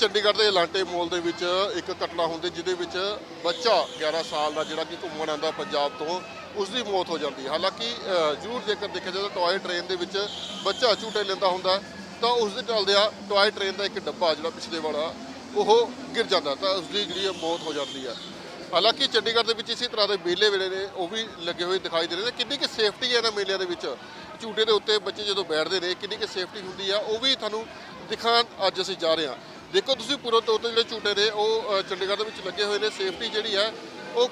ਚੰਡੀਗੜ੍ਹ ਦੇ ਲਾਂਟੇ ਮੋਲ ਦੇ ਵਿੱਚ ਇੱਕ ਘਟਨਾ ਹੁੰਦੀ ਜਿਹਦੇ ਵਿੱਚ ਬੱਚਾ 11 ਸਾਲ ਦਾ ਜਿਹੜਾ ਕਿ ਘੁੰਮਣ ਆਉਂਦਾ ਪੰਜਾਬ ਤੋਂ ਉਸ ਦੀ ਮੌਤ ਹੋ ਜਾਂਦੀ ਹੈ। ਹਾਲਾਂਕਿ ਜ਼ਰੂਰ ਜੇਕਰ ਦੇਖਿਆ ਜਾਵੇ ਟੌਏ ਟ੍ਰੇਨ ਦੇ ਵਿੱਚ ਬੱਚਾ ਝੂਟੇ ਲੈਂਦਾ ਹੁੰਦਾ ਤਾਂ ਉਸ ਦੇ ਚੱਲਦਿਆਂ ਟੌਏ ਟ੍ਰੇਨ ਦਾ ਇੱਕ ਡੱਬਾ ਜਿਹੜਾ ਪਿਛਲੇ ਵਾਲਾ, ਉਹ ਗਿਰ ਜਾਂਦਾ ਤਾਂ ਉਸ ਦੀ ਜਿਹੜੀ ਹੈ ਮੌਤ ਹੋ ਜਾਂਦੀ ਹੈ। ਹਾਲਾਂਕਿ ਚੰਡੀਗੜ੍ਹ ਦੇ ਵਿੱਚ ਇਸੇ ਤਰ੍ਹਾਂ ਦੇ ਮੇਲੇ ਵੇਲੇ ਨੇ, ਉਹ ਵੀ ਲੱਗੇ ਹੋਏ ਦਿਖਾਈ ਦੇ ਰਹੇ ਨੇ। ਕਿੰਨੀ ਕਿ ਸੇਫਟੀ ਹੈ ਇਹਨਾਂ ਮੇਲਿਆਂ ਦੇ ਵਿੱਚ? ਝੂਟੇ ਦੇ ਉੱਤੇ ਬੱਚੇ ਜਦੋਂ ਬੈਠਦੇ ਨੇ, ਕਿੰਨੀ ਕਿ ਸੇਫਟੀ ਹੁੰਦੀ ਆ, ਉਹ ਵੀ ਤੁਹਾਨੂੰ ਦਿਖਾਉਣ ਅੱਜ ਅਸੀਂ ਜਾ ਰਹੇ ਹਾਂ। ਦੇਖੋ, ਤੁਸੀਂ ਪੂਰਨ ਤੌਰ ਤੇ ਜਿਹੜੇ ਝੂਟੇ ਨੇ, ਉਹ ਚੰਡੀਗੜ੍ਹ ਦੇ ਵਿੱਚ ਲੱਗੇ ਹੋਏ ਨੇ। ਸੇਫਟੀ ਜਿਹੜੀ ਹੈ, ਉਹ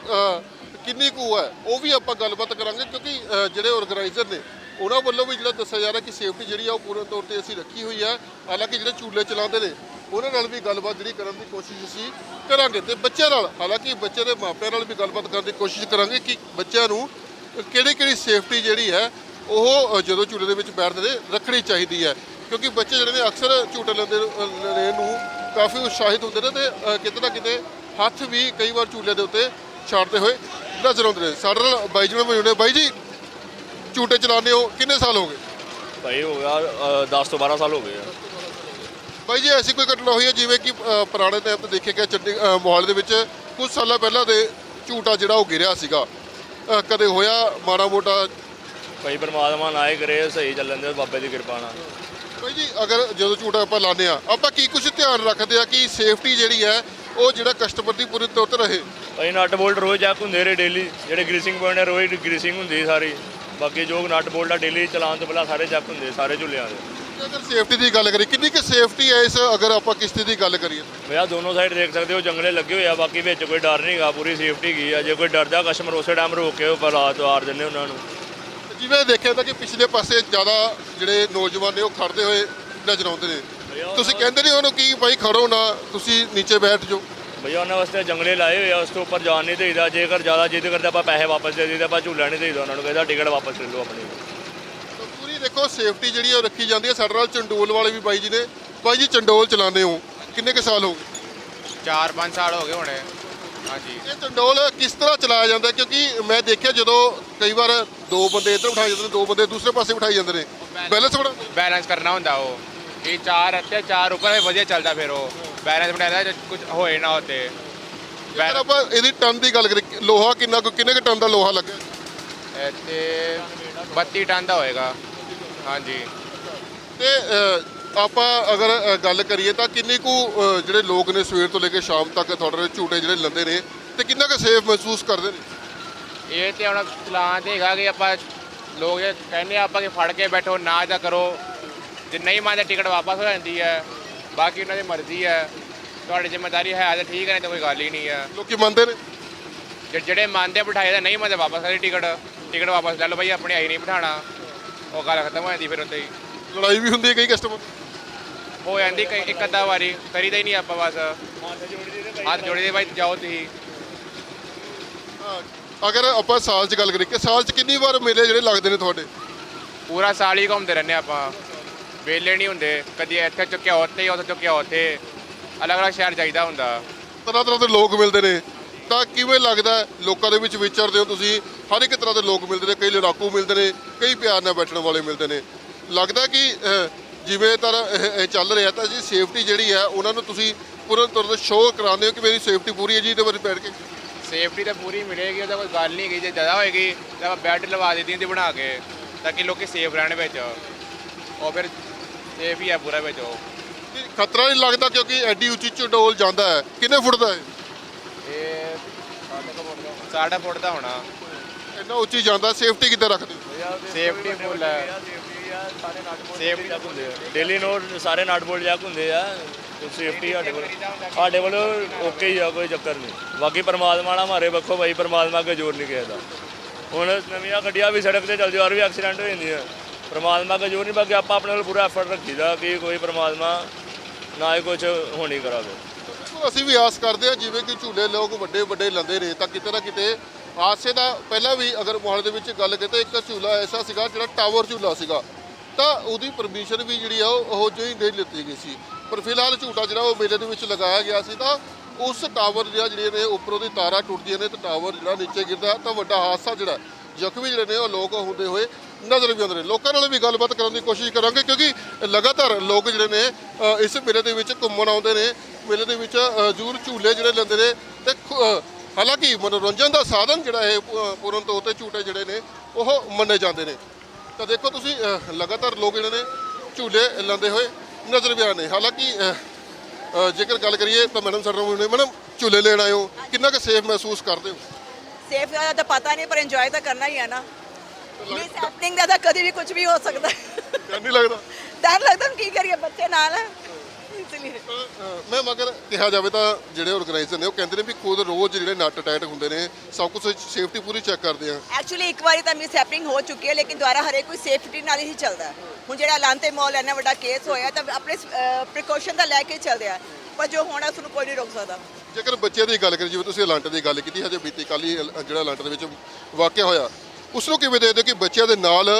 ਕਿੰਨੀ ਕੁ ਹੈ, ਉਹ ਵੀ ਆਪਾਂ ਗੱਲਬਾਤ ਕਰਾਂਗੇ, ਕਿਉਂਕਿ ਜਿਹੜੇ ਆਰਗੇਨਾਈਜ਼ਰ ਨੇ, ਉਹਨਾਂ ਵੱਲੋਂ ਵੀ ਜਿਹੜਾ ਦੱਸਿਆ ਜਾ ਰਿਹਾ ਕਿ ਸੇਫਟੀ ਜਿਹੜੀ ਆ, ਉਹ ਪੂਰਨ ਤੌਰ ਤੇ ਅਸੀਂ ਰੱਖੀ ਹੋਈ ਹੈ। ਹਾਲਾਂਕਿ ਜਿਹੜੇ ਝੂਲੇ ਚਲਾਉਂਦੇ ਨੇ, ਉਹਨਾਂ ਨਾਲ ਵੀ ਗੱਲਬਾਤ ਜਿਹੜੀ ਕਰਨ ਦੀ ਕੋਸ਼ਿਸ਼ ਅਸੀਂ ਕਰਾਂਗੇ। ਤੇ ਬੱਚਿਆਂ ਨਾਲ, ਹਾਲਾਂਕਿ ਬੱਚੇ ਦੇ ਮਾਪਿਆਂ ਨਾਲ ਵੀ ਗੱਲਬਾਤ ਕਰਨ ਦੀ ਕੋਸ਼ਿਸ਼ ਕਰਾਂਗੇ ਕਿ ਬੱਚਿਆਂ ਨੂੰ ਕਿਹੜੀ ਕਿਹੜੀ ਸੇਫਟੀ ਜਿਹੜੀ ਹੈ, ਉਹ ਜਦੋਂ ਝੂਲੇ ਦੇ ਵਿੱਚ ਬੈਠਦੇ ਨੇ, ਰੱਖਣੀ ਚਾਹੀਦੀ ਹੈ। ਕਿਉਂਕਿ ਬੱਚੇ ਜਿਹੜੇ ਨੇ ਅਕਸਰ ਝੂਟੇ ਲੈਂਦੇ ਲੈਣ ਨੂੰ ਕਾਫੀ ਉਤਸ਼ਾਹਿਤ ਹੁੰਦੇ ਨੇ ਤੇ ਕਿਤੇ ਨਾ ਕਿਤੇ ਹੱਥ ਵੀ ਕਈ ਵਾਰ ਝੂਲੇ ਦੇ ਉੱਤੇ ਛੱਡਦੇ ਹੋਏ ਨਜ਼ਰ ਆਉਂਦੇ ਨੇ। ਸਾਡੇ ਨਾਲ ਬਾਈ ਜੀ ਮੌਜੂਦ ਨੇ। ਬਾਈ ਜੀ ਝੂਟੇ ਚਲਾਉਂਦੇ ਹੋ ਕਿੰਨੇ ਸਾਲ ਹੋ ਗਏ? ਭਾਈ ਹੋ ਗਿਆ 10 ਤੋਂ 12 ਸਾਲ ਹੋ ਗਏ ਆ। ਬਾਈ ਜੀ ਐਸੀ ਕੋਈ ਘਟਨਾ ਹੋਈ ਹੈ ਜਿਵੇਂ ਕਿ ਪੁਰਾਣੇ ਟਾਈਮ ਤੇ ਦੇਖਿਆ ਗਿਆ ਚੰਡੀ ਮੋਹਾਲੀ ਦੇ ਵਿੱਚ ਕੁਝ ਸਾਲਾਂ ਪਹਿਲਾਂ ਦੇ ਝੂਟਾ ਜਿਹੜਾ ਉਹ ਗਿਰਿਆ ਸੀਗਾ? ਕਦੇ ਹੋਇਆ ਮਾੜਾ ਮੋਟਾ? ਭਾਈ ਪਰਮਾਤਮਾ ਨਾ ਹੀ ਕਰੇ ਸਹੀ ਚੱਲਣ ਦੇ ਬਾਬੇ ਦੀ ਕਿਰਪਾ ਨਾਲ। ਬਾਈ ਜੀ ਅਗਰ ਜਦੋਂ ਝੂਟਾ ਆਪਾਂ ਲਾਉਂਦੇ ਆ ਆਪਾਂ ਕੀ ਕੁਝ ਧਿਆਨ ਰੱਖਦੇ ਆ ਕਿ ਸੇਫਟੀ ਜਿਹੜੀ ਹੈ ਉਹ ਜਿਹੜਾ ਕਸਟਮਰ ਦੀ ਪੂਰੀ ਤੌਰ ਤੇ ਰਹੇ? ਭਾਈ ਨਟ ਬੋਲਟ ਰੋਜ਼ ਚੈੱਕ ਹੁੰਦੇ ਰਹੇ ਡੇਲੀ ਜਿਹੜੇ ਗ੍ਰੀਸਿੰਗ ਪੁਆਇੰਟ ਹੈ ਰੋਜ਼ ਗ੍ਰੀਸਿੰਗ ਹੁੰਦੀ ਸਾਰੀ। ਬਾਕੀ ਜੋ ਨਟ ਬੋਲਟ ਆ ਡੇਲੀ ਚਲਾਉਣ ਤੋਂ ਪਹਿਲਾਂ ਸਾਰੇ ਚੈੱਕ ਹੁੰਦੇ ਸਾਰੇ ਝੁੱਲਿਆਂ ਦੇ ਅਗਰ ਸੇਫਟੀ ਦੀ ਗੱਲ ਕਰੀਏ ਕਿੰਨੀ ਕਿ ਸੇਫਟੀ ਹੈ ਇਸ ਅਗਰ ਆਪਾਂ ਕਿਸ਼ਤੀ ਦੀ ਗੱਲ ਕਰੀਏ? ਭਈਆ ਦੋਨੋਂ ਸਾਈਡ ਦੇਖ ਸਕਦੇ ਹੋ ਜੰਗਲੇ ਲੱਗੇ ਹੋਏ ਆ ਬਾਕੀ ਵਿੱਚ ਕੋਈ ਡਰ ਨਹੀਂਗਾ ਪੂਰੀ ਸੇਫਟੀ ਗਈ ਆ। ਜੇ ਕੋਈ ਡਰਦਾ ਕਸਟਮਰ ਉਸੇ ਟਾਈਮ ਰੋਕ ਕੇ ਉਹ ਰਾਤ ਆਰ ਦਿੰਦੇ ਉਹਨਾਂ ਨੂੰ। ਜਿਵੇਂ ਦੇਖਿਆ ਤਾਂ ਕਿ ਪਿਛਲੇ ਪਾਸੇ ਜ਼ਿਆਦਾ ਜਿਹੜੇ ਨੌਜਵਾਨ ਨੇ ਉਹ ਖੜਦੇ ਹੋਏ ਨਜ਼ਰ ਆਉਂਦੇ ਨੇ। ਤੁਸੀਂ ਕਹਿੰਦੇ ਨਹੀਂ ਉਹਨੂੰ ਕਿ ਭਾਈ ਖੜੋ ਨਾ ਤੁਸੀਂ ਨੀਚੇ ਬੈਠ ਜਾਓ। ਭਈਆ ਉਹਨਾਂ ਵਾਸਤੇ ਜੰਗਲੇ ਲਾਏ ਹੋਏ ਆ ਉਸ ਤੋਂ ਉੱਪਰ ਜਾਣ ਨਹੀਂ ਦੇਈਦਾ। ਜੇਕਰ ਜ਼ਿਆਦਾ ਜਿੱਦ ਕਰਦੇ ਆਪਾਂ ਪੈਸੇ ਵਾਪਸ ਦੇ ਦੇਈਦਾ ਆਪਾਂ ਝੂਲਾ ਨਹੀਂ ਦੇਈਦਾ। ਉਹਨਾਂ ਨੂੰ ਕਹਿੰਦਾ ਟਿਕਟ ਵਾਪਸ ਲੈ ਲਓ ਆਪਣੀ। ਤਾਂ ਪੂਰੀ ਦੇਖੋ ਸੇਫਟੀ ਜਿਹੜੀ ਉਹ ਰੱਖੀ ਜਾਂਦੀ ਹੈ ਸਾਡੇ ਨਾਲ ਚੰਡੋਲ ਵਾਲੇ ਵੀ ਬਾਈ ਜੀ ਨੇ। ਬਾਈ ਜੀ ਚੰਡੋਲ ਚਲਾਉਂਦੇ ਹੋ। ਕਿੰਨੇ ਕੁ ਸਾਲ ਹੋ ਗਏ? 4-5 ਸਾਲ ਹੋ ਗਏ ਹੋਣੇ। ਹਾਂਜੀ। ਇਹ ਚੰਡੋਲ ਕਿਸ ਤਰ੍ਹਾਂ ਚਲਾਇਆ ਜਾਂਦਾ? ਹੈ? ਕਿਉਂਕਿ ਮੈਂ ਦੇਖਿਆ ਜਦੋਂ ਕਈ ਵਾਰ ਦੋ ਬੰਦੇ ਇੱਧਰ ਬਿਠਾਏ ਜਾਂਦੇ ਨੇ ਦੋ ਬੰਦੇ ਦੂਸਰੇ ਪਾਸੇ ਬਿਠਾਏ ਜਾਂਦੇ ਨੇ। ਬੈਲੈਂਸ ਬੜਾ ਬੈਲੈਂਸ ਕਰਨਾ ਹੁੰਦਾ ਉਹ। ਇਹ ਚਾਰ ਇੱਥੇ ਚਾਰ ਉੱਪਰ ਹੈ ਵਧੀਆ ਚੱਲਦਾ ਫਿਰ ਉਹ। ਬੈਲੈਂਸ ਬਣਾਉਂਦਾ ਕੁਝ ਹੋਏ ਨਾ ਉੱਤੇ। ਅਗਰ ਆਪਾਂ ਇਹਦੀ ਟਨ ਦੀ ਗੱਲ ਕਰੀਏ ਲੋਹਾ ਕਿੰਨਾ ਕੁ ਕਿੰਨੇ ਕੁ ਟਨ ਦਾ ਲੋਹਾ ਲੱਗਿਆ? ਇੱਥੇ 32 ਟਨ ਦਾ ਹੋਏਗਾ। ਹਾਂਜੀ। ਤੇ ਆਪਾਂ ਅਗਰ ਅ, ਗੱਲ ਕਰੀਏ ਤਾਂ ਕਿੰਨੀ ਕੁ ਅ, ਜਿਹੜੇ ਲੋਕ ਨੇ ਸਵੇਰ ਤੋਂ ਲੈ ਕੇ ਸ਼ਾਮ ਤੱਕ ਤੁਹਾਡੇ ਨਾਲ ਝੂਟੇ ਜਿਹੜੇ ਲੈਂਦੇ ਨੇ ਤੇ ਕਿੰਨਾ ਕੁ ਸੇਫ ਮਹਿਸੂਸ ਕਰਦੇ ਨੇ? ਇਹ ਤੇ ਹੁਣ ਚਲਾਨ ਤੇ ਹੈਗਾ ਕਿ ਆਪਾਂ ਲੋਕ ਇਹ ਕਹਿੰਦੇ ਆ ਆਪਾਂ ਕਿ ਫੜ ਕੇ ਬੈਠੋ ਨਾ ਜਾਂ ਕਰੋ। ਜੇ ਨਹੀਂ ਮੰਨਦੇ ਟਿਕਟ ਵਾਪਸ ਹੋ ਜਾਂਦੀ ਹੈ ਬਾਕੀ ਉਹਨਾਂ ਦੀ ਮਰਜ਼ੀ ਹੈ। ਤੁਹਾਡੀ ਜ਼ਿੰਮੇਵਾਰੀ ਹੈ ਤਾਂ ਠੀਕ ਹੈ ਨਹੀਂ ਤਾਂ ਕੋਈ ਗੱਲ ਹੀ ਨਹੀਂ ਹੈ। ਲੋਕੀ ਮੰਨਦੇ ਨੇ? ਜੇ ਜਿਹੜੇ ਮੰਨਦੇ ਬਿਠਾਏ ਤਾਂ ਨਹੀਂ ਮੰਨਦੇ ਵਾਪਸ ਕਰੀ ਟਿਕਟ। ਟਿਕਟ ਵਾਪਸ ਲੈ ਲਓ ਭਾਈ ਆਪਣੀ ਆਈ ਨਹੀਂ ਬਿਠਾਣਾ ਉਹ ਗੱਲ ਖਤਮ ਹੋ ਜਾਂਦੀ ਫਿਰ ਉੱਤੇ ਹੀ। ਲੜਾਈ ਵੀ ਹੁੰਦੀ ਹੈ ਕਈ ਕਸਟਮਰ ਹੋ ਜਾਂਦੀ ਕਈ ਇੱਕ ਅੱਧਾ ਵਾਰੀ ਕਰੀਦਾ ਹੀ ਨਹੀਂ ਆਪਾਂ ਬਸ। ਹੱਥ ਜੋੜੀ ਦੇ ਭਾਈ ਜਾਓ ਤੁਸੀਂ। ਅਗਰ ਆਪਾਂ ਸਾਲ 'ਚ ਗੱਲ ਕਰੀਏ ਕਿ ਸਾਲ 'ਚ ਕਿੰਨੀ ਵਾਰ ਮੇਲੇ ਜਿਹੜੇ ਲੱਗਦੇ ਨੇ ਤੁਹਾਡੇ? ਪੂਰਾ ਸਾਲ ਹੀ ਘੁੰਮਦੇ ਰਹਿੰਦੇ ਆਪਾਂ। ਵੇਲੇ ਨਹੀਂ ਹੁੰਦੇ ਕਦੀ ਇੱਥੇ ਚੁੱਕਿਆ ਉੱਥੇ ਉੱਥੇ ਚੁੱਕਿਆ ਉੱਥੇ। ਅਲੱਗ ਅਲੱਗ ਸ਼ਹਿਰ ਜਾਈਦਾ ਹੁੰਦਾ। ਤਰ੍ਹਾਂ ਤਰ੍ਹਾਂ ਦੇ ਲੋਕ ਮਿਲਦੇ ਨੇ। ਤਾਂ ਕਿਵੇਂ ਲੱਗਦਾ ਹੈ? ਲੋਕਾਂ ਦੇ ਵਿੱਚ ਵਿਚਰਦੇ ਹੋ ਤੁਸੀਂ? ਹਰ ਇੱਕ ਤਰ੍ਹਾਂ ਦੇ ਲੋਕ ਮਿਲਦੇ ਨੇ ਕਈ ਲੜਾਕੂ ਮਿਲਦੇ ਨੇ ਕਈ ਪਿਆਰ ਨਾਲ ਬੈਠਣ ਵਾਲੇ ਮਿਲਦੇ ਨੇ। ਲੱਗਦਾ ਕਿ ਅਹ, ਜਿਵੇਂ ਤਰ ਇਹ ਚੱਲ ਰਿਹਾ ਤਾਂ ਜੀ ਸੇਫਟੀ ਜਿਹੜੀ ਹੈ ਉਹਨਾਂ ਨੂੰ ਤੁਸੀਂ ਪੂਰਨ ਤੌਰ ਤੇ ਸ਼ੋਅ ਕਰਾਉਂਦੇ ਹੋ ਕਿ ਮੇਰੀ ਸੇਫਟੀ ਪੂਰੀ ਹੈ ਜੀ ਇਹਦੇ ਬਾਰੇ ਬੈਠ ਕੇ। ਸੇਫਟੀ ਤਾਂ ਪੂਰੀ ਮਿਲੇਗੀ ਉਹਦਾ ਕੋਈ ਗੱਲ ਨਹੀਂ ਗਈ ਜੇ ਜ਼ਿਆਦਾ ਹੋਏਗੀ ਤਾਂ ਆਪਾਂ ਬੈਡ ਲਵਾ ਦਿੱਤੀ ਹੁੰਦੀ ਬਣਾ ਕੇ ਤਾਂ ਕਿ ਲੋਕੀ ਸੇਫ ਰਹਿਣ ਵਿੱਚ। ਉਹ ਫਿਰ ਸੇਫ ਹੀ ਹੈ ਪੂਰਾ ਵਿੱਚ ਉਹ। ਤੇ ਖਤਰਾ ਨਹੀਂ ਲੱਗਦਾ ਕਿਉਂਕਿ ਐਡੀ ਉੱਚੀ ਚੰਡੋਲ ਜਾਂਦਾ ਹੈ। ਕਿੰਨੇ ਫੁੱਟ ਦਾ ਹੈ? ਇਹ ਸਾਡਾ ਫੁੱਟ ਦਾ ਹੋਣਾ। ਇੰਨਾ ਉੱਚੀ ਜਾਂਦਾ ਸੇਫਟੀ ਕਿੱਦਾਂ ਰੱਖਦੇ? ਸੇਫਟੀ ਫੁੱਲ ਹੈ। ਸੇਫਟੀ ਜੱਕ ਹੁੰਦੇ ਆ। ਡੇਲੀ ਨੋਟ ਸਾਰੇ ਨਟ ਬੋਲਟ ਜੱਕ ਹੁੰਦੇ ਆ। ਸੇਫਟੀ ਸਾਡੇ ਕੋਲ ਸਾਡੇ ਕੋਲ ਓਕੇ ਹੀ ਆ ਕੋਈ ਚੱਕਰ ਨਹੀਂ। ਬਾਕੀ ਪਰਮਾਤਮਾ ਨਾਲ ਮਾਰੇ ਬੱਖੋ ਭਾਈ ਪਰਮਾਤਮਾ ਅੱਗੇ ਜ਼ੋਰ ਨਹੀਂ ਕਿਸੇ ਦਾ। ਹੁਣ ਨਵੀਆਂ ਗੱਡੀਆਂ ਵੀ ਸੜਕ ਤੇ ਚੱਲਦੀ ਔਰ ਵੀ ਐਕਸੀਡੈਂਟ ਹੋ ਜਾਂਦੀਆਂ। ਪਰਮਾਤਮਾ ਅੱਗੇ ਜ਼ੋਰ ਨਹੀਂ ਬਾਕੀ ਆਪਾਂ ਆਪਣੇ ਵੱਲ ਪੂਰਾ ਐਫਰਟ ਰੱਖੀਦਾ ਕਿ ਕੋਈ ਪਰਮਾਤਮਾ ਨਾ ਹੀ ਕੁਝ ਹੋਣੀ ਕਰਾਵੇ। ਅਸੀਂ ਵੀ ਆਸ ਕਰਦੇ ਹਾਂ ਜਿਵੇਂ ਕਿ ਝੂਲੇ ਲੋਕ ਵੱਡੇ ਵੱਡੇ ਲੈਂਦੇ ਨੇ ਤਾਂ ਕਿਤੇ ਨਾ ਕਿਤੇ ਹਾਦਸੇ ਦਾ ਪਹਿਲਾਂ ਵੀ ਅਗਰ ਮੋਹਾਲੀ ਦੇ ਵਿੱਚ ਗੱਲ ਕਰੀਏ ਤਾਂ ਇੱਕ ਝੂਲਾ ਐਸਾ ਸੀਗਾ ਜਿਹੜਾ ਟਾਵਰ ਝੂਲਾ ਸੀਗਾ। ਤਾਂ ਉਹਦੀ ਪਰਮਿਸ਼ਨ ਵੀ ਜਿਹੜੀ ਆ, ਉਹ ਉਹ ਜਿਹੀ ਨਹੀਂ ਲਿੱਤੀ ਗਈ ਸੀ। ਪਰ ਫਿਲਹਾਲ ਝੂਟਾ ਜਿਹੜਾ ਉਹ ਮੇਲੇ ਦੇ ਵਿੱਚ ਲਗਾਇਆ ਗਿਆ ਸੀ ਤਾਂ ਉਸ ਟਾਵਰ ਦੀਆਂ ਜਿਹੜੀਆਂ ਨੇ, ਉੱਪਰੋਂ ਦੀ ਤਾਰਾਂ ਟੁੱਟਦੀਆਂ ਨੇ ਤੇ ਟਾਵਰ ਜਿਹੜਾ ਨੀਚੇ ਗਿਰਦਾ ਤਾਂ ਵੱਡਾ ਹਾਦਸਾ ਜਿਹੜਾ ਜ਼ਖਮੀ ਜਿਹੜੇ ਨੇ, ਉਹ ਲੋਕ ਹੁੰਦੇ ਹੋਏ ਨਜ਼ਰ ਵੀ ਆਉਂਦੇ ਨੇ। ਲੋਕਾਂ ਨਾਲ ਵੀ ਗੱਲਬਾਤ ਕਰਨ ਦੀ ਕੋਸ਼ਿਸ਼ ਕਰਾਂਗੇ ਕਿਉਂਕਿ ਲਗਾਤਾਰ ਲੋਕ ਜਿਹੜੇ ਨੇ ਇਸ ਮੇਲੇ ਦੇ ਵਿੱਚ ਘੁੰਮਣ ਆਉਂਦੇ ਨੇ। ਮੇਲੇ ਦੇ ਵਿੱਚ ਜ਼ਰੂਰ ਝੂਲੇ ਜਿਹੜੇ ਲੈਂਦੇ ਨੇ ਤੇ ਖੁ- ਹਾਲਾਂਕਿ ਮਨੋਰੰਜਨ ਦਾ ਸਾਧਨ ਜਿਹੜਾ ਇਹ ਪੂਰਨ ਤੌਰ ਤੇ ਝੂਟੇ ਜਿਹੜੇ ਨੇ, ਉਹ ਮੰਨੇ ਜਾਂਦੇ ਨੇ। ਤਾਂ ਦੇਖੋ ਤੁਸੀਂ ਲਗਾਤਾਰ ਲੋਕ ਜਿਹੜੇ ਨੇ ਝੂਲੇ ਲੈਂਦੇ ਹੋਏ ਨਜ਼ਰ ਵੀ ਆ ਰਹੇ ਨੇ। ਹਾਲਾਂਕਿ ਜੇਕਰ ਗੱਲ ਕਰੀਏ ਤਾਂ ਮੈਡਮ ਸਾਡੇ ਨੇ ਮੈਡਮ ਝੂਲੇ ਲੈਣ ਆਏ ਹੋ। ਕਿੰਨਾ ਕੁ ਸੇਫ ਮਹਿਸੂਸ ਕਰਦੇ ਹੋ? ਸੇਫ ਦਾ ਤਾਂ ਪਤਾ ਨਹੀਂ ਪਰ ਇੰਜੋਏ ਤਾਂ ਕਰਨਾ ਹੀ ਹੈ ਨਾ। ਮਿਸ ਹੈਪਨਿੰਗ ਦਾ ਤਾਂ ਕਦੇ ਵੀ ਕੁਝ ਵੀ ਹੋ ਸਕਦਾ। ਡਰ ਨਹੀਂ ਲੱਗਦਾ? ਡਰ ਲੱਗਦਾ ਕੀ ਕਰੀਏ ਬੱਚੇ ਨਾਲ। ਮੈਂ ਮਗਰ ਕਿਹਾ ਜਾਵੇ ਤਾਂ ਜਿਹੜੇ ਆਰਗੇਨਾਈਜ਼ਰ ਨੇ ਉਹ ਕਹਿੰਦੇ ਨੇ ਵੀ ਖੁਦ ਰੋਜ਼ ਜਿਹੜੇ ਨੱਟ ਟਾਈਟ ਹੁੰਦੇ ਨੇ ਸਭ ਕੁਝ ਸੇਫਟੀ ਪੂਰੀ ਚੈੱਕ ਕਰਦੇ ਆ। ਐਕਚੁਅਲੀ ਇੱਕ ਵਾਰੀ ਤਾਂ ਮਿਸ ਹੈਪਨਿੰਗ ਹੋ ਚੁੱਕੀ ਹੈ ਲੇਕਿਨ ਦੁਬਾਰਾ ਹਰੇਕ ਕੋਈ ਸੇਫਟੀ ਨਾਲ ਹੀ ਚੱਲਦਾ। ਹੁਣ ਜਿਹੜਾ ਲਾਂਤੇ ਮਾਲ ਇੰਨਾ ਵੱਡਾ ਕੇਸ ਹੋਇਆ ਤਾਂ ਆਪਣੇ ਪ੍ਰੀਕਾਸ਼ਨ ਦਾ ਲੈ ਕੇ ਚੱਲਦੇ ਆ। ਪਰ ਜੋ ਹੋਣਾ ਉਸ ਨੂੰ ਕੋਈ ਨਹੀਂ ਰੋਕ ਸਕਦਾ। ਜੇਕਰ ਬੱਚੇ ਦੀ ਗੱਲ ਕਰੀਏ ਜਿਵੇਂ ਤੁਸੀਂ ਅਲੰਟ ਦੀ ਗੱਲ ਕੀਤੀ ਹਜੇ ਬੀਤੀ ਕੱਲ ਹੀ ਜਿਹੜਾ ਅਲੰਟ ਦੇ ਵਿੱਚ ਵਾਕਿਆ ਹੋਇਆ ਉਸ ਨੂੰ ਕਿਵੇਂ ਦੇਖਦੇ ਕਿ ਬੱਚਿਆਂ ਦੇ ਨਾਲ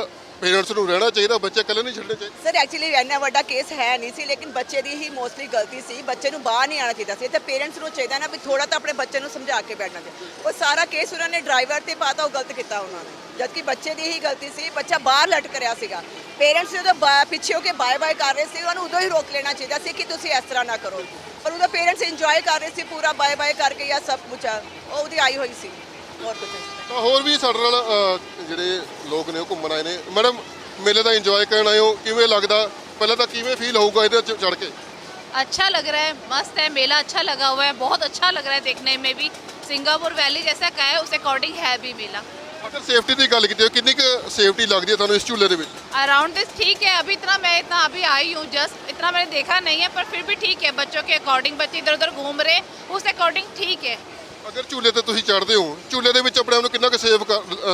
ਪੇਰੈਂਟਸ ਨੂੰ ਰਹਿਣਾ ਚਾਹੀਦਾ, ਬੱਚੇ ਇਕੱਲੇ ਨਹੀਂ ਛੱਡਣੇ ਚਾਹੀਦੇ। ਸਰ ਐਕਚੁਅਲੀ ਇੰਨਾ ਵੱਡਾ ਕੇਸ ਹੈ ਨਹੀਂ ਸੀ, ਲੇਕਿਨ ਬੱਚੇ ਦੀ ਹੀ ਮੋਸਟਲੀ ਗਲਤੀ ਸੀ। ਬੱਚੇ ਨੂੰ ਬਾਹਰ ਨਹੀਂ ਆਉਣਾ ਚਾਹੀਦਾ ਸੀ। ਤੇ ਪੇਰੈਂਟਸ ਨੂੰ ਚਾਹੀਦਾ ਨਾ ਵੀ ਥੋੜਾ ਤਾਂ ਆਪਣੇ ਬੱਚੇ ਨੂੰ ਸਮਝਾ ਕੇ ਬੈਠਣਾ ਚਾਹੀਦਾ। ਉਹ ਸਾਰਾ ਕੇਸ ਉਹਨਾਂ ਨੇ ਡਰਾਈਵਰ ਤੇ ਪਾਤਾ, ਉਹ ਗਲਤ ਕੀਤਾ ਉਹਨਾਂ ਨੇ। ਜਦਕਿ ਬੱਚੇ ਦੀ ਹੀ ਗਲਤੀ ਸੀ, ਬੱਚਾ ਬਾਹਰ ਲਟਕ ਰਿਹਾ ਸੀਗਾ। ਪੇਰੈਂਟਸ ਜਦੋਂ ਬਾ- ਪਿੱਛੇ ਹੋ ਕੇ ਬਾਏ ਬਾਏ ਕਰ ਰਹੇ ਸੀ, ਉਹਨਾਂ ਨੂੰ ਉਦੋਂ ਹੀ ਰੋਕ ਲੈਣਾ ਚਾਹੀਦਾ ਸੀ ਕਿ ਤੁਸੀਂ ਇਸ ਤਰ੍ਹਾਂ ਨਾ ਕਰੋ। ਪਰ ਉਹਦਾ ਪੇਰੈਂਟਸ ਇੰਜੋਏ ਕਰ ਰਹੇ ਸੀ, ਪੂਰਾ ਬਾਏ ਬਾਏ ਕਰਕੇ ਜਾਂ ਸਭ ਕੁਝ ਉਹ ਉਹਦੀ ਆਈ ਹੋਈ ਸੀ। ਹੋਰ ਕੁਝ ਨਹੀਂ ਤਾਂ ਹੋਰ ਵੀ ਸਾਡੇ ਨਾਲ ਅ, ਜਿਹੜੇ ਲੋਕ ਨੇ ਉਹ ਘੁੰਮਣ ਆਏ ਨੇ ਮੈਡਮ ਮੇਲੇ ਦਾ ਇੰਜੋਏ ਕਰਨ ਆਏ ਹੋ ਕਿਵੇਂ ਲੱਗਦਾ ਪਹਿਲਾਂ ਤਾਂ ਕਿਵੇਂ ਫੀਲ ਹੋਊਗਾ ਇਹਦੇ ਚ ਚੜ ਕੇ अच्छा लग रहा है मस्त है मेला अच्छा लगा हुआ है बहुत अच्छा लग रहा है देखने में भी सिंगापुर वैली जैसा का है उस अकॉर्डिंग है भी मेला ਅਗਰ ਸੇਫਟੀ ਦੀ ਗੱਲ ਕੀਤੀ ਹੋ ਕਿੰਨੀ ਕੁ ਸੇਫਟੀ ਲੱਗਦੀ ਹੈ ਤੁਹਾਨੂੰ ਇਸ ਝੂਲੇ ਦੇ ਵਿੱਚ अराउंड दिस ठीक है अभी इतना मैं इतना अभी आई हूँ जस्ट इतना मैंने देखा नहीं है पर फिर भी ठीक है बच्चों के अकॉर्डिंग बच्चे इधर उधर घूम रहे उस अकॉर्डिंग ठीक है ਅਗਰ ਝੂਲੇ ਤੇ ਤੁਸੀਂ ਚੜਦੇ ਹੋ ਝੂਲੇ ਦੇ ਵਿੱਚ ਆਪਣੇ ਆਪ ਨੂੰ ਕਿੰਨਾ ਕੁ ਸੇਫ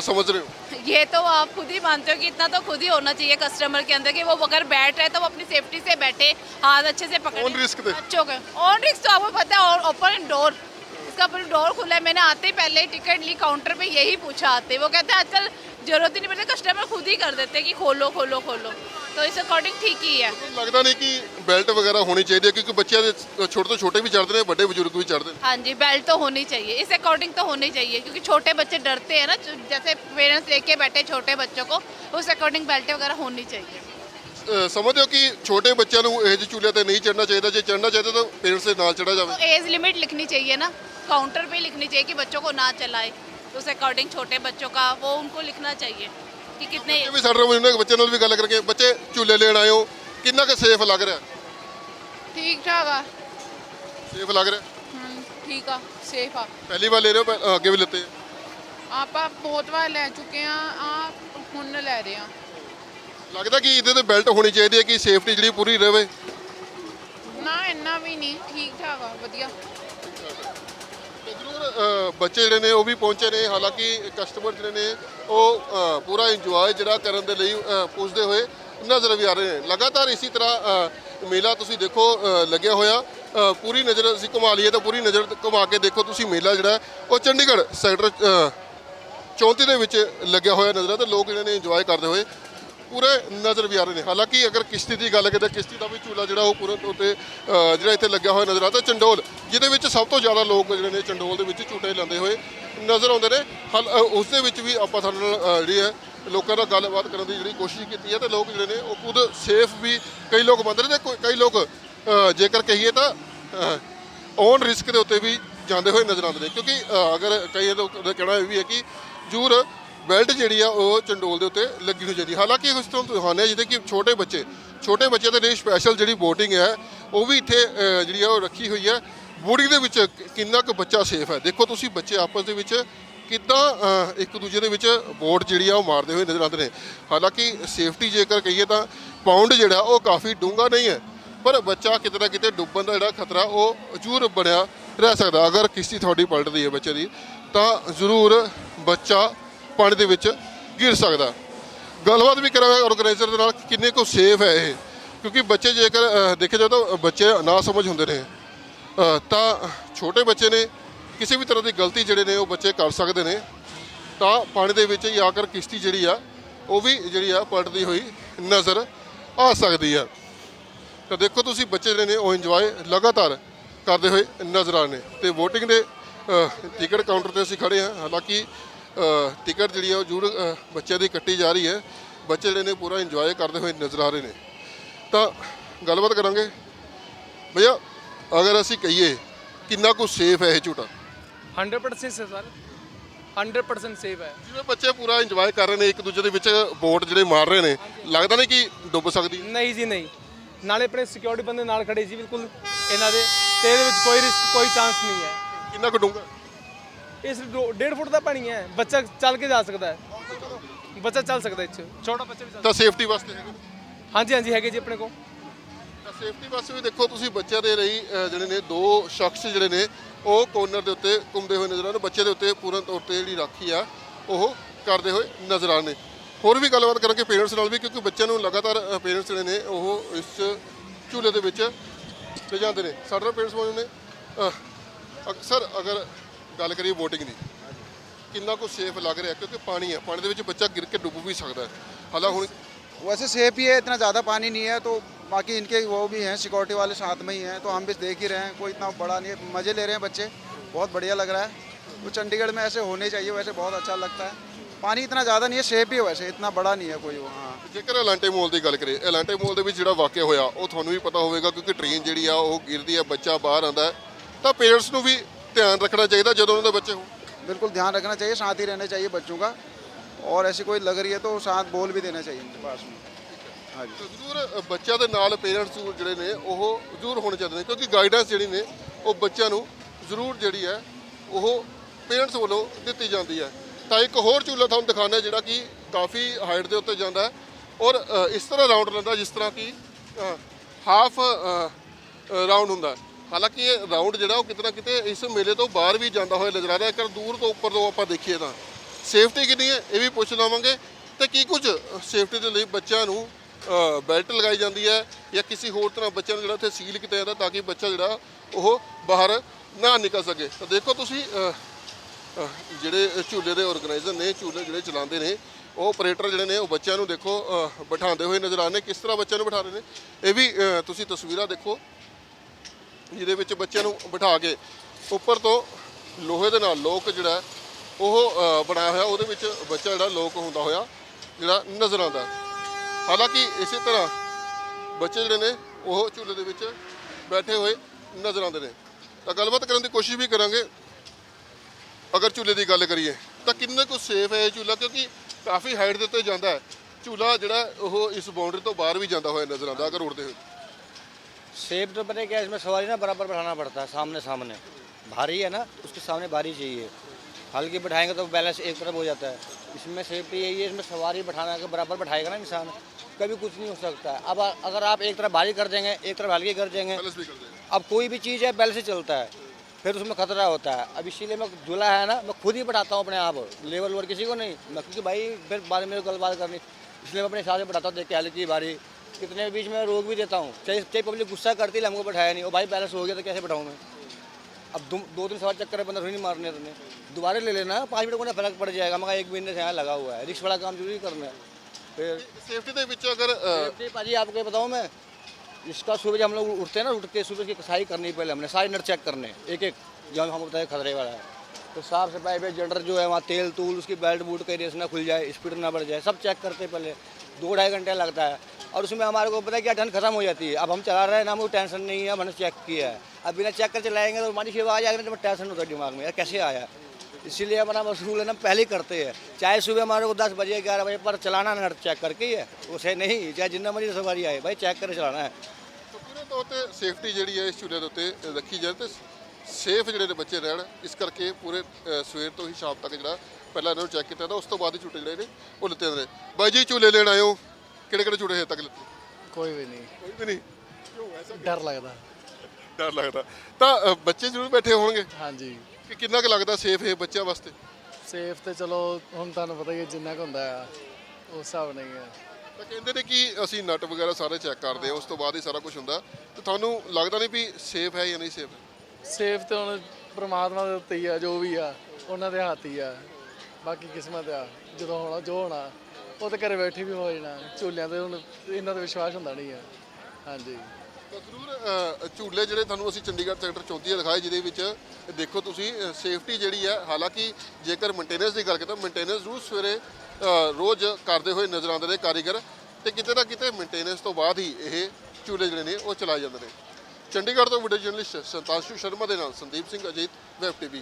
ਸਮਝ ਰਹੇ ਹੋ ये तो आप खुद ही मानते हो कि इतना तो खुद ही होना चाहिए कस्टमर के अंदर कि वो अगर बैठ रहे तो वो अपनी सेफ्टी से बैठे हाथ अच्छे से पकड़े On risk पे? बच्चों के ऑन रिस्क तो आपको पता है और ओपन डोर इसका पूरा डोर खुला है मैंने आते ही पहले ही टिकट ली काउंटर पे यही पूछा आते ही। वो कहते हैं आजकल जरूरत ही नहीं पड़ती कस्टमर खुद ही कर देते हैं कि खोलो खोलो खोलो तो इस अकॉर्डिंग ठीक ही है ਲੱਗਦਾ ਨਹੀਂ ਕਿ ਬੈਲਟ ਵਗੈਰਾ ਹੋਣੀ ਚਾਹੀਦੀ ਹੈ ਕਿਉਂਕਿ ਬੱਚਿਆਂ ਦੇ ਛੋਟੇ ਤੋਂ ਛੋਟੇ ਵੀ ਚੜਦੇ ਨੇ ਵੱਡੇ ਬਜ਼ੁਰਗ ਵੀ ਚੜਦੇ ਨੇ हाँ जी बेल्ट तो होनी चाहिए इस अकॉर्डिंग तो होनी चाहिए क्योंकि छोटे बच्चे डरते हैं ना जो- जैसे पेरेंट्स लेके बैठे छोटे बच्चों को उस अकॉर्डिंग बेल्टें वगैरह होनी चाहिए ਅ, ਸਮਝਦੇ ਹੋ ਕਿ ਛੋਟੇ ਬੱਚਿਆਂ ਨੂੰ ਇਹ ਜਿਹੇ ਝੂਲੇ ਤੇ ਨਹੀਂ ਚੜਨਾ ਚਾਹੀਦਾ ਜੇ ਚੜਨਾ ਚਾਹੀਦਾ ਤਾਂ ਪੇਰੈਂਟਸ ਦੇ ਨਾਲ ਚੜਾ ਜਾਵੇ तो एज लिमिट लिखनी चाहिए ना काउंटर पे लिखनी चाहिए कि बच्चों को ना चलाए तो उस अकॉर्डिंग छोटे बच्चों का वो उनको लिखना चाहिए कि कितने ਇਹ ਵੀ ਸਾਡੇ ਨਾਲ ਉਹਨਾਂ ਬੱਚਿਆਂ ਨਾਲ ਵੀ ਗੱਲ ਕਰਕੇ ਬੱਚੇ ਝੂਲੇ ਲੈਣ ਆਏ ਹੋ ਕਿੰਨਾ ਕੁ ਸੇਫ ਲੱਗ ਰਿਹਾ ਠੀਕ ਠਾਕ ਆ ਸੇਫ ਲੱਗ ਰਿਹਾ ਹਮ, ਠੀਕ ਆ ਸੇਫ ਆ ਪਹਿਲੀ ਵਾਰ ਲੈ ਰਹੇ ਹੋ ਪਹਿ- ਅੱਗੇ ਵੀ ਲਿੱਤੇ ਆਪਾਂ ਬਹੁਤ ਵਾਰ ਲੈ ਚੁੱਕੇ ਆ ਆ ਹੁਣ ਲੈ ਰਹੇ ਆ ਲੱਗਦਾ ਕਿ ਇਹਦੇ ਤੇ ਬੈਲਟ ਹੋਣੀ ਚਾਹੀਦੀ ਹੈ ਕਿ ਸੇਫਟੀ ਜਿਹੜੀ ਪੂਰੀ ਰਹੇ ਨਾ ਇੰਨਾ ਵੀ ਨਹੀਂ ਠੀਕ ਠਾਕ ਆ ਵਧੀਆ ਤੇ ਜ਼ਰੂਰ ਅ, ਬੱਚੇ ਜਿਹੜੇ ਨੇ ਉਹ ਵੀ ਪਹੁੰਚੇ ਨੇ। ਹਾਲਾਂਕਿ ਕਸਟਮਰ ਜਿਹੜੇ ਨੇ ਉਹ ਅ, ਪੂਰਾ ਇੰਜੋਏ ਜਿਹੜਾ ਕਰਨ ਦੇ ਲਈ ਅ, ਪੁੱਛਦੇ ਹੋਏ ਨਜ਼ਰ ਵੀ ਆ ਰਹੇ ਨੇ। ਲਗਾਤਾਰ ਇਸੇ ਤਰ੍ਹਾਂ ਅ, ਮੇਲਾ ਤੁਸੀਂ ਦੇਖੋ ਅ, ਲੱਗਿਆ ਹੋਇਆ। ਅ, ਪੂਰੀ ਨਜ਼ਰ ਅਸੀਂ ਘੁਮਾ ਲਈਏ ਤਾਂ ਪੂਰੀ ਨਜ਼ਰ ਘੁਮਾ ਕੇ ਦੇਖੋ ਤੁਸੀਂ ਮੇਲਾ ਜਿਹੜਾ। ਉਹ ਚੰਡੀਗੜ੍ਹ ਸੈਕਟਰ ਅ, 34 ਦੇ ਵਿੱਚ ਲੱਗਿਆ ਹੋਇਆ ਨਜ਼ਰ ਆ ਤੇ ਲੋਕ ਜਿਹੜੇ ਨੇ ਇੰਜੋਏ ਕਰਦੇ ਹੋਏ ਪੂਰੇ ਨਜ਼ਰ ਵੀ ਆ ਰਹੇ ਨੇ। ਹਾਲਾਂਕਿ ਅਗਰ ਕਿਸ਼ਤੀ ਦੀ ਗੱਲ ਕਰੀਏ ਤਾਂ ਕਿਸ਼ਤੀ ਦਾ ਵੀ ਝੂਲਾ ਜਿਹੜਾ ਉਹ ਪੂਰੇ ਉੱਤੇ ਅ, ਜਿਹੜਾ ਇੱਥੇ ਲੱਗਿਆ ਹੋਇਆ ਨਜ਼ਰ ਆ ਤਾਂ ਚੰਡੋਲ ਜਿਹਦੇ ਵਿੱਚ ਸਭ ਤੋਂ ਜ਼ਿਆਦਾ ਲੋਕ ਜਿਹੜੇ ਨੇ ਚੰਡੋਲ ਦੇ ਵਿੱਚ ਝੂਟੇ ਲੈਂਦੇ ਹੋਏ ਨਜ਼ਰ ਆਉਂਦੇ ਨੇ। ਹਾਲ ਉਸ ਦੇ ਵਿੱਚ ਵੀ ਆਪਾਂ ਸਾਡੇ ਨਾਲ ਜਿਹੜੀ ਹੈ ਲੋਕਾਂ ਨਾਲ ਗੱਲਬਾਤ ਕਰਨ ਦੀ ਜਿਹੜੀ ਕੋਸ਼ਿਸ਼ ਕੀਤੀ ਹੈ ਤੇ ਲੋਕ ਜਿਹੜੇ ਨੇ ਉਹ ਖੁਦ ਸੇਫ ਵੀ ਕਈ ਲੋਕ ਮੰਨਦੇ ਨੇ ਤੇ ਕੋਈ- ਕਈ ਲੋਕ ਜੇਕਰ ਕਹੀਏ ਤਾਂ ਔਨ ਰਿਸਕ ਦੇ ਉੱਤੇ ਵੀ ਜਾਂਦੇ ਹੋਏ ਨਜ਼ਰ ਆਉਂਦੇ ਨੇ। ਕਿਉਂਕਿ ਅਗਰ ਕਈ ਲੋਕ ਦਾ ਕਹਿਣਾ ਇਹ ਵੀ ਹੈ ਕਿ ਜੂਰ ਬੈਲਟ ਜਿਹੜੀ ਆ, ਉਹ ਚੰਡੋਲ ਦੇ ਉੱਤੇ ਲੱਗੀ ਹੋਈ ਜਾਂਦੀ। ਹਾਲਾਂਕਿ ਇਸ ਤੋਂ ਦਿਖਾਉਂਦੇ ਆ ਜਿਹਦੇ ਕਿ ਛੋਟੇ ਬੱਚੇ, ਛੋਟੇ ਬੱਚਿਆਂ ਦੇ ਲਈ ਸਪੈਸ਼ਲ ਜਿਹੜੀ ਬੋਟਿੰਗ ਹੈ, ਉਹ ਵੀ ਇੱਥੇ ਜਿਹੜੀ ਆ, ਉਹ ਰੱਖੀ ਹੋਈ ਹੈ। ਬੋਟਿੰਗ ਦੇ ਵਿੱਚ ਕਿੰਨਾ ਕੁ ਬੱਚਾ ਸੇਫ ਹੈ? ਦੇਖੋ ਤੁਸੀਂ ਬੱਚੇ ਆਪਸ ਦੇ ਵਿੱਚ ਕਿੱਦਾਂ ਇੱਕ ਦੂਜੇ ਦੇ ਵਿੱਚ ਬੋਟ ਜਿਹੜੀ ਆ, ਉਹ ਮਾਰਦੇ ਹੋਏ ਨਜ਼ਰ ਆਉਂਦੇ ਨੇ। ਹਾਲਾਂਕਿ ਸੇਫਟੀ ਜੇਕਰ ਕਹੀਏ ਤਾਂ ਪਾਉਂਡ ਜਿਹੜਾ, ਉਹ ਕਾਫੀ ਡੂੰਘਾ ਨਹੀਂ ਹੈ। ਪਰ ਬੱਚਾ ਕਿਤੇ ਨਾ ਕਿਤੇ ਡੁੱਬਣ ਦਾ ਜਿਹੜਾ ਖਤਰਾ, ਉਹ ਜ਼ਰੂਰ ਬਣਿਆ ਰਹਿ ਸਕਦਾ। ਅਗਰ ਕਿਸ਼ਤੀ ਤੁਹਾਡੀ ਪਲਟਦੀ ਹੈ ਬੱਚੇ ਦੀ, ਤਾਂ ਜ਼ਰੂਰ ਬੱਚਾ ਪਾਣੀ ਦੇ ਵਿੱਚ ਗਿਰ ਸਕਦਾ। ਗੱਲਬਾਤ ਵੀ ਕਰਾਂਗੇ ਆਰਗੇਨਾਈਜ਼ਰ ਦੇ ਨਾਲ ਕਿ ਕਿੰਨੇ ਕੁ ਸੇਫ ਹੈ ਇਹ। ਕਿਉਂਕਿ ਬੱਚੇ ਜੇਕਰ ਦੇਖਿਆ ਜਾਵੇ ਤਾਂ ਬੱਚੇ ਨਾ ਸਮਝ ਹੁੰਦੇ ਨੇ। ਤਾਂ ਛੋਟੇ ਬੱਚੇ ਨੇ, ਕਿਸੇ ਵੀ ਤਰ੍ਹਾਂ ਦੀ ਗਲਤੀ ਜਿਹੜੇ ਨੇ ਉਹ ਬੱਚੇ ਕਰ ਸਕਦੇ ਨੇ। ਤਾਂ ਪਾਣੀ ਦੇ ਵਿੱਚ ਜਾਂ ਕਰ ਕਿਸ਼ਤੀ ਜਿਹੜੀ ਆ, ਉਹ ਵੀ ਜਿਹੜੀ ਆ ਪਲਟਦੀ ਹੋਈ ਨਜ਼ਰ ਆ ਸਕਦੀ ਆ। ਤਾਂ ਦੇਖੋ ਤੁਸੀਂ ਬੱਚੇ ਜਿਹੜੇ ਨੇ ਉਹ ਇੰਜੋਏ ਲਗਾਤਾਰ ਕਰਦੇ ਹੋਏ ਨਜ਼ਰ ਆ ਰਹੇ ਨੇ। ਤੇ VOTING ਦੇ ਟਿਕਟ ਕਾਊਂਟਰ ਤੇ ਅਸੀਂ ਖੜੇ ਹਾਂ। ਹਾਲਾਂਕਿ ਟਿਕਟ ਜਿਹੜੀ ਹੈ ਉਹ ਜ਼ਰੂਰ ਅ, ਬੱਚਿਆਂ ਦੀ ਕੱਟੀ ਜਾ ਰਹੀ ਹੈ। ਬੱਚੇ ਜਿਹੜੇ ਨੇ ਪੂਰਾ ਇੰਜੋਏ ਕਰਦੇ ਹੋਏ ਨਜ਼ਰ ਆ ਰਹੇ ਨੇ। ਤਾਂ ਗੱਲਬਾਤ ਕਰਾਂਗੇ। ਭਈਆ ਅਗਰ ਅਸੀਂ ਕਹੀਏ ਕਿੰਨਾ ਕੁ ਸੇਫ ਹੈ ਇਹ ਝੂਟਾ? 100% ਸੇਫ ਸਰ। 100% ਸੇਫ ਹੈ। ਜਿਵੇਂ ਬੱਚੇ ਪੂਰਾ ਇੰਜੋਏ ਕਰ ਰਹੇ ਨੇ ਇੱਕ ਦੂਜੇ ਦੇ ਵਿੱਚ ਬੋਟ ਜਿਹੜੇ ਮਾਰ ਰਹੇ ਨੇ ਲੱਗਦਾ ਨਹੀਂ ਕਿ ਡੁੱਬ ਸਕਦੀ? ਹੈ? ਨਹੀਂ ਜੀ ਨਹੀਂ। ਨਾਲੇ ਆਪਣੇ ਸਿਕਿਉਰਿਟੀ ਬੰਦੇ ਨਾਲ ਖੜੇ ਸੀ ਬਿਲਕੁਲ ਇਹਨਾਂ ਦੇ। ਤੇ ਇਹਦੇ ਵਿੱਚ ਕੋਈ ਰਿਸਕ ਕੋਈ ਚਾਂਸ ਨਹੀਂ ਹੈ। ਕਿੰਨਾ ਕੁ ਡੂੰਘਾ? ਇਸ 1.5 ਫੁੱਟ ਦਾ ਪਾਣੀ ਹੈ। ਬੱਚਾ ਚੱਲ ਕੇ ਜਾ ਸਕਦਾ ਹੈ। ਬੱਚਾ ਚੱਲ ਸਕਦਾ 'ਚ ਛੋਟਾ ਬੱਚਾ ਵੀ ਚੱਲ ਤਾਂ ਸੇਫਟੀ ਵਾਸਤੇ ਹੈਗਾ ਹਾਂਜੀ ਹਾਂਜੀ ਹੈਗੇ ਜੀ ਆਪਣੇ ਕੋਲ। ਤਾਂ ਸੇਫਟੀ ਵਾਸਤੇ ਵੀ ਦੇਖੋ ਤੁਸੀਂ ਬੱਚਿਆਂ ਦੇ ਲਈ ਜਿਹੜੇ ਨੇ ਦੋ ਸ਼ਖਸ ਜਿਹੜੇ ਨੇ ਉਹ ਕੋਰਨਰ ਦੇ ਉੱਤੇ ਘੁੰਮਦੇ ਹੋਏ ਨਜ਼ਰ ਆਉਣ ਬੱਚੇ ਦੇ ਉੱਤੇ ਪੂਰਨ ਤੌਰ ਤੇ ਜਿਹੜੀ ਰਾਖੀ ਆ ਉਹ ਕਰਦੇ ਹੋਏ ਨਜ਼ਰ ਆਉਣ ਨੇ। ਹੋਰ ਵੀ ਗੱਲਬਾਤ ਕਰਾਂਗੇ ਪੇਰੈਂਟਸ ਨਾਲ ਵੀ ਕਿਉਂਕਿ ਬੱਚਿਆਂ ਨੂੰ ਲਗਾਤਾਰ ਪੇਰੈਂਟਸ ਜਿਹੜੇ ਨੇ ਉਹ ਇਸ ਝੂਲੇ ਦੇ ਵਿੱਚ ਲੈ ਜਾਂਦੇ ਨੇ। ਸਾਡੇ ਨਾਲ ਪੇਰੈਂਟਸ ਮੌਜੂਦ ਨੇ। ਅਕਸਰ ਅਗਰ ਗੱਲ ਕਰੀਏ VOTING ਦੀ ਕਿੰਨਾ ਕੁ ਸੇਫ ਲੱਗ ਰਿਹਾ ਕਿਉਂਕਿ ਪਾਣੀ ਹੈ ਪਾਣੀ ਦੇ ਵਿੱਚ ਬੱਚਾ ਗਿਰ ਕੇ ਡੁੱਬ ਵੀ ਸਕਦਾ ਹੈ ਹਾਲਾਂ ਹੁਣ वैसे सेफ ही है इतना ज़्यादा पानी नहीं है तो बाकी इनके वो भी हैं सिक्योरिटी वाले साथ में ही हैं तो हम भी देख ही रहे हैं कोई इतना बड़ा नहीं है मज़े ले रहे हैं बच्चे बहुत बढ़िया लग रहा है तो चंडीगढ़ में ऐसे होने चाहिए वैसे बहुत अच्छा लगता है पानी इतना ज़्यादा नहीं है सेफ ही है वैसे इतना बड़ा नहीं है कोई वो हाँ ਜੇਕਰ ਐਲਾਂਟੇ ਮੋਲ ਦੀ ਗੱਲ ਕਰੀਏ ਐਲਾਂਟੇ ਮੋਲ ਦੇ ਵਿੱਚ ਜਿਹੜਾ ਵਾਕਿਆ ਹੋਇਆ ਉਹ ਤੁਹਾਨੂੰ ਵੀ ਪਤਾ ਹੋਵੇਗਾ ਕਿਉਂਕਿ ਟ੍ਰੇਨ ਜਿਹੜੀ ਆ ਉਹ ਗਿਰਦੀ ਹੈ ਬੱਚਾ ਬਾਹਰ ਆਂਦਾ ਹੈ ਤਾਂ ਪੇਰੈਂਟਸ ਨੂੰ ਵੀ ਧਿਆਨ ਰੱਖਣਾ ਚਾਹੀਦਾ ਜਦੋਂ ਉਹਨਾਂ ਦੇ ਬੱਚੇ ਹੋਣ बिल्कुल ध्यान रखना चाहिए साथ ही रहना चाहिए बच्चों का और ऐसी कोई लग रही है तो साथ बोल भी देना चाहिए उनके पास में हाँ जी ਤਾਂ ਜ਼ਰੂਰ ਅ, ਬੱਚਿਆਂ ਦੇ ਨਾਲ ਪੇਰੈਂਟਸ ਜਿਹੜੇ ਨੇ ਉਹ ਜ਼ਰੂਰ ਹੋਣੇ ਚਾਹੀਦੇ ਨੇ ਕਿਉਂਕਿ ਗਾਈਡੈਂਸ ਜਿਹੜੀ ਨੇ ਉਹ ਬੱਚਿਆਂ ਨੂੰ ਜ਼ਰੂਰ ਜਿਹੜੀ ਹੈ ਉਹ ਪੇਰੈਂਟਸ ਵੱਲੋਂ ਦਿੱਤੀ ਜਾਂਦੀ ਹੈ ਤਾਂ ਇੱਕ ਹੋਰ ਝੂਲਾ ਤੁਹਾਨੂੰ ਦਿਖਾਉਂਦਾ ਜਿਹੜਾ ਕਿ ਕਾਫੀ ਹਾਈਟ ਦੇ ਉੱਤੇ ਜਾਂਦਾ ਹੈ ਔਰ ਅ, ਇਸ ਤਰ੍ਹਾਂ ਰਾਉਂਡ ਲੈਂਦਾ ਜਿਸ ਤਰ੍ਹਾਂ ਕਿ ਹਾਫ ਰਾਉਂਡ ਹੁੰਦਾ ਹੈ। ਹਾਲਾਂਕਿ ਇਹ ਰਾਊਂਡ ਜਿਹੜਾ ਉਹ ਕਿਤੇ ਨਾ ਕਿਤੇ ਇਸ ਮੇਲੇ ਤੋਂ ਬਾਹਰ ਵੀ ਜਾਂਦਾ ਹੋਇਆ ਨਜ਼ਰ ਆ ਰਿਹਾ ਇੱਕ ਦੂਰ ਤੋਂ ਉੱਪਰ ਤੋਂ ਆਪਾਂ ਦੇਖੀਏ ਤਾਂ ਸੇਫਟੀ ਕਿੰਨੀ ਹੈ, ਇਹ ਵੀ ਪੁੱਛ ਲਵਾਂਗੇ। ਤੇ ਕੀ ਕੁਝ ਸੇਫਟੀ ਦੇ ਲਈ ਬੱਚਿਆਂ ਨੂੰ ਬੈਲਟ ਲਗਾਈ ਜਾਂਦੀ ਹੈ ਜਾਂ ਕਿਸੇ ਹੋਰ ਤਰ੍ਹਾਂ ਬੱਚਿਆਂ ਨੂੰ ਜਿਹੜਾ ਇੱਥੇ ਸੀਲ ਕੀਤਾ ਜਾਂਦਾ ਤਾਂ ਕਿ ਬੱਚਾ ਜਿਹੜਾ ਉਹ ਬਾਹਰ ਨਾ ਨਿਕਲ ਸਕੇ। ਤਾਂ ਦੇਖੋ ਤੁਸੀਂ ਜਿਹੜੇ ਝੂਲੇ ਦੇ ਆਰਗੇਨਾਈਜ਼ਰ ਨੇ, ਝੂਲੇ ਜਿਹੜੇ ਚਲਾਉਂਦੇ ਨੇ, ਉਹ ਆਪਰੇਟਰ ਜਿਹੜੇ ਨੇ ਉਹ ਬੱਚਿਆਂ ਨੂੰ ਦੇਖੋ ਬਿਠਾਉਂਦੇ ਹੋਏ ਨਜ਼ਰ ਆਉਂਦੇ ਕਿਸ ਤਰ੍ਹਾਂ ਬੱਚਿਆਂ ਨੂੰ ਬਿਠਾ ਰਹੇ ਨੇ? ਇਹ ਵੀ ਤੁਸੀਂ ਤਸਵੀਰਾਂ ਦੇਖੋ। ਜਿਹਦੇ ਵਿੱਚ ਬੱਚਿਆਂ ਨੂੰ ਬਿਠਾ ਕੇ ਉੱਪਰ ਤੋਂ ਲੋਹੇ ਦੇ ਨਾਲ ਲੋਕ ਜਿਹੜਾ ਉਹ ਬਣਾਇਆ ਹੋਇਆ, ਉਹਦੇ ਵਿੱਚ ਬੱਚਾ ਜਿਹੜਾ ਲੋਕ ਹੁੰਦਾ ਹੋਇਆ, ਜਿਹੜਾ ਨਜ਼ਰ ਆਉਂਦਾ ਹਾਲਾਂਕਿ ਇਸੇ ਤਰ੍ਹਾਂ ਬੱਚੇ ਜਿਹੜੇ ਨੇ, ਉਹ ਝੂਲੇ ਦੇ ਵਿੱਚ ਬੈਠੇ ਹੋਏ ਨਜ਼ਰ ਆਉਂਦੇ ਨੇ। ਤਾਂ ਗੱਲਬਾਤ ਕਰਨ ਦੀ ਕੋਸ਼ਿਸ਼ ਵੀ ਕਰਾਂਗੇ। ਅਗਰ ਝੂਲੇ ਦੀ ਗੱਲ ਕਰੀਏ, ਤਾਂ ਕਿੰਨੇ ਕੁ ਸੇਫ ਹੈ ਇਹ ਝੂਲਾ? ਕਿਉਂਕਿ ਕਾਫੀ ਹਾਈਟ ਦੇ ਉੱਤੇ ਜਾਂਦਾ ਹੈ। ਝੂਲਾ ਜਿਹੜਾ, ਉਹ ਇਸ ਬਾਉਂਡਰੀ ਤੋਂ ਬਾਹਰ ਵੀ ਜਾਂਦਾ ਹੋਇਆ ਨਜ਼ਰ ਆਉਂਦਾ, ਅਗਰ ਉੜਦੇ ਹੋਏ। सेब तो है क्या इसमें सवारी ना बराबर बैठाना पड़ता है सामने सामने। भारी है ना उसके सामने भारी चाहिए। हल्की बैठाएँगे तो बैलेंस एक तरफ़ हो जाता है। इसमें सेफ्टी यही है इसमें सवारी बैठाना के बराबर बैठाएगा ना इंसान। कभी कुछ नहीं हो सकता है। अब अगर आप एक तरफ़ भारी कर देंगे एक तरफ़ हल्की कर देंगे अब कोई भी चीज़ है बैलेंस से चलता है। फिर उसमें खतरा होता है। अब इसीलिए मैं झूला है ना मैं खुद ही बैठाता हूँ अपने आप। लेवल ओवर किसी को नहीं। मैं क्योंकि भाई फिर बाद में गलबात करनी। इसलिए मैं अपने हिसाब से बैठाता हूँ देख के हल्की भारी। कितने बीच में रोक भी देता हूँ। चाहे चाहे पब्लिक गुस्सा करती है हमको बैठाया नहीं। और भाई बैलेंस हो गया तो कैसे बैठाऊँ मैं? अब दो तीन सवार चक्कर बंदा नहीं मारने तुमने। दोबारा ले लेना पाँच मिनट को फ़र्क पड़ जाएगा। मगर एक महीने से यहाँ लगा हुआ है। रिक्स वाला काम ज़रूरी करना है। फिर सेफ्टी के पीछे अगर भाजी आपको बताऊँ मैं इसका सुबह जब हम लोग उठते हैं ना उठते सुबह की कसाई करनी पहले हमने। सारे नट चेक करने। एक एक जो हम बताए खतरे वाला है। तो साफ सफाई पे जनरल जो है वहाँ तेल तूल उसकी बेल्ट बूट कहीं रेस ना खुल जाए स्पीड ना बढ़ जाए सब चेक करते पहले दो ढाई घंटे लगता है और उसमें हमारे को पता है क्या ठंड खत्म हो जाती है अब हम चला रहे हैं ना हमको टेंशन नहीं है अब हमने चेक किया है अब बिना चेक कर चलाएंगे तो हमारी सेवा आ जाएगी तो टेंशन होता है दिमाग में यार कैसे आया इसीलिए हमारा रूल है ना पहले ही करते हैं चाहे सुबह हमारे को दस बजे ग्यारह बजे पर चलाना ना चेक करके ही है उसे नहीं चाहे जितना मर्जी सवारी आए भाई चेक करके चलाना है ਤਾਂ ਪੂਰੇ ਤੌਰ ਤੇ ਸੇਫਟੀ ਜਿਹੜੀ ਹੈ ਇਸ ਝੂਲੇ ਦੇ ਉੱਤੇ ਰੱਖੀ ਜਾਏ ਤੇ ਸੇਫ ਜਿਹੜੇ ਨੇ ਬੱਚੇ ਰਹਿਣ ਇਸ ਕਰਕੇ ਪੂਰੇ ਅ, ਸਵੇਰ ਤੋਂ ਹੀ ਸ਼ਾਮ ਤੱਕ ਜਿਹੜਾ ਪਹਿਲਾਂ ਇਹਨਾਂ ਨੂੰ ਚੈੱਕ ਕੀਤਾ ਜਾਂਦਾ ਉਸ ਤੋਂ ਬਾਅਦ ਹੀ ਝੂਟੇ ਜਿਹੜੇ ਨੇ ਉਹ ਲਿੱਤੇ ਜਾਂਦੇ ਨੇ। ਬਾਈ ਜੀ ਝੂਲੇ ਲੈਣ ਆਇਓ। ਕਿਹੜੇ ਕਿਹੜੇ ਝੂਟੇ ਹਜੇ ਤੱਕ ਲਿੱਤੇ? ਕੋਈ ਵੀ ਨਹੀਂ। ਕੋਈ ਵੀ ਨਹੀਂ? ਕਿਉਂ ਐਸਾ ਡਰ ਲੱਗਦਾ। ਡਰ ਲੱਗਦਾ। ਤਾਂ ਅ, ਬੱਚੇ ਜ਼ਰੂਰ ਬੈਠੇ ਹੋਣਗੇ। ਹਾਂਜੀ। ਕਿ ਕਿੰਨਾ ਕੁ ਲੱਗਦਾ ਸੇਫ ਇਹ ਬੱਚਿਆਂ ਵਾਸਤੇ? ਸੇਫ ਤੇ ਚਲੋ ਹੁਣ ਤੁਹਾਨੂੰ ਪਤਾ ਹੀ ਹੈ ਜਿੰਨਾ ਕੁ ਹੁੰਦਾ ਆ ਉਸ ਹਿਸਾਬ ਨਹੀਂ ਹੈ ਤਾਂ ਕਹਿੰਦੇ ਨੇ ਕਿ ਅਸੀਂ ਨਟ ਵਗੈਰਾ ਸਾਰੇ ਚੈੱਕ ਕਰਦੇ ਹਾਂ ਉਸ ਤੋਂ ਬਾਅਦ ਹੀ ਸਾਰਾ ਕੁਝ ਹੁੰਦਾ। ਤੇ ਤੁਹਾਨੂੰ ਲੱਗਦਾ ਨਹੀਂ ਵੀ ਸੇਫ ਹੈ ਜਾਂ ਨਹੀਂ ਸੇਫ ਸੇਫ ਤੇ ਹੁਣ ਪ੍ਰਮਾਤਮਾ ਦੇ ਉੱਤੇ ਹੀ ਆ ਜੋ ਵੀ ਆ ਉਹਨਾਂ ਦੇ ਹੱਥ ਹੀ ਆ। ਬਾਕੀ ਕਿਸਮਤ ਆ ਜਦੋਂ ਹੋਣਾ ਜੋ ਹੋਣਾ ਉਹ ਤੇ ਘਰੇ ਬੈਠੇ ਵੀ ਹੋ ਜਾਣਾ। ਝੂਲਿਆਂ ਤੇ ਹੁਣ ਇਹਨਾਂ ਤੇ ਵਿਸ਼ਵਾਸ ਹੁੰਦਾ ਨਹੀਂ ਆ। ਹਾਂਜੀ। ਤਾਂ ਜ਼ਰੂਰ ਅ, ਝੂਲੇ ਜਿਹੜੇ ਤੁਹਾਨੂੰ ਅਸੀਂ ਚੰਡੀਗੜ੍ਹ ਸੈਕਟਰ 34 ਦਿਖਾਏ ਜਿਹਦੇ ਵਿੱਚ ਦੇਖੋ ਤੁਸੀਂ ਸੇਫਟੀ ਜਿਹੜੀ ਹੈ ਹਾਲਾਂਕਿ ਜੇਕਰ ਮੇਨਟੇਨੈਂਸ ਦੀ ਗੱਲ ਕਰੀਏ ਤਾਂ ਮੇਨਟੇਨੈਂਸ ਜ਼ਰੂਰ ਸਵੇਰੇ ਅ, ਰੋਜ਼ ਕਰਦੇ ਹੋਏ ਨਜ਼ਰ ਆਉਂਦੇ ਨੇ ਕਾਰੀਗਰ। ਤੇ ਕਿਤੇ ਨਾ ਕਿਤੇ ਮੇਨਟੇਨੈਂਸ ਤੋਂ ਬਾਅਦ ਹੀ ਇਹ ਝੂਲੇ ਜਿਹੜੇ ਨੇ ਉਹ ਚਲਾਏ ਜਾਂਦੇ ਨੇ। ਚੰਡੀਗੜ੍ਹ ਤੋਂ ਵੀਡੀਓ ਜਰਨਲਿਸਟ ਸੰਤਾਂਸ਼ੂ ਸ਼ਰਮਾ ਦੇ ਨਾਲ ਸੰਦੀਪ ਸਿੰਘ ਅਜੀਤ ਵੈਬ ਟੀਵੀ।